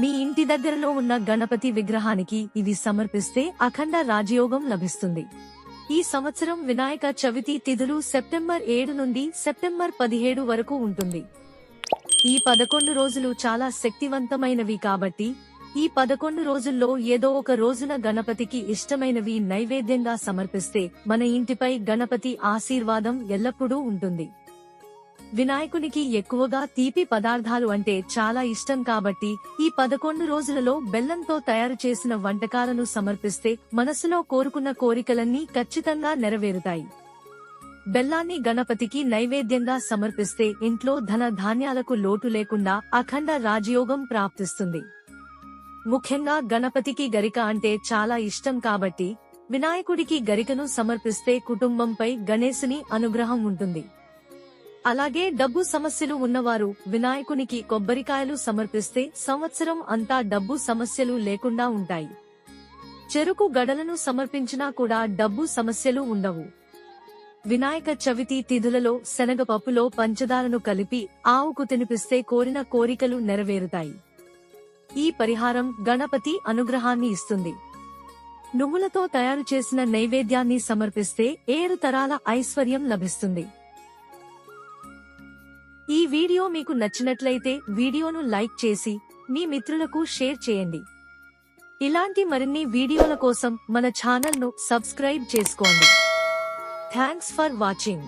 మీ ఇంటి దగ్గరలో ఉన్న గణపతి విగ్రహానికి ఇది సమర్పిస్తే అఖండ రాజయోగం లభిస్తుంది. ఈ సంవత్సరం వినాయక చవితి తిథులు సెప్టెంబర్ ఏడు నుండి సెప్టెంబర్ పదిహేడు వరకు ఉంటుంది. ఈ పదకొండు రోజులు చాలా శక్తివంతమైనవి కాబట్టి ఈ పదకొండు రోజుల్లో ఏదో ఒక రోజున గణపతికి ఇష్టమైనవి నైవేద్యంగా సమర్పిస్తే మన ఇంటిపై గణపతి ఆశీర్వాదం ఎల్లప్పుడూ ఉంటుంది. వినాయకునికి ఎక్కువగా తీపి పదార్థాలు అంటే చాలా ఇష్టం కాబట్టి ఈ పదకొండు రోజులలో బెల్లంతో తయారు చేసిన వంటకాలను సమర్పిస్తే మనసులో కోరుకున్న కోరికలన్నీ ఖచ్చితంగా నెరవేరుతాయి. బెల్లాన్ని గణపతికి నైవేద్యంగా సమర్పిస్తే ఇంట్లో ధన ధాన్యాలకు లోటు లేకుండా అఖండ రాజయోగం ప్రాప్తిస్తుంది. ముఖ్యంగా గణపతికి గరిక అంటే చాలా ఇష్టం కాబట్టి వినాయకుడికి గరికను సమర్పిస్తే కుటుంబంపై గణేశుని అనుగ్రహం ఉంటుంది. అలాగే డబ్బు సమస్యలు ఉన్నవారు వినాయకునికి కొబ్బరికాయలు సమర్పిస్తే సంవత్సరం అంతా డబ్బు సమస్యలు లేకుండా ఉంటాయి. చెరుకు గడలను సమర్పించినా కూడా డబ్బు సమస్యలు ఉండవు. వినాయక చవితి తిథులలో శనగపప్పులో పంచదారను కలిపి ఆవుకు తినిపిస్తే కోరిన కోరికలు నెరవేరుతాయి. ఈ పరిహారం గణపతి అనుగ్రహాన్ని ఇస్తుంది. నువ్వులతో తయారు చేసిన నైవేద్యాన్ని సమర్పిస్తే ఏడు తరాల ఐశ్వర్యం లభిస్తుంది. ఈ వీడియో మీకు నచ్చినట్లయితే వీడియోను లైక్ చేసి మీ మిత్రులకు షేర్ చేయండి. ఇలాంటి మరిన్ని వీడియోల కోసం మన ఛానల్ను సబ్స్క్రైబ్ చేసుకోండి. Thanks for watching.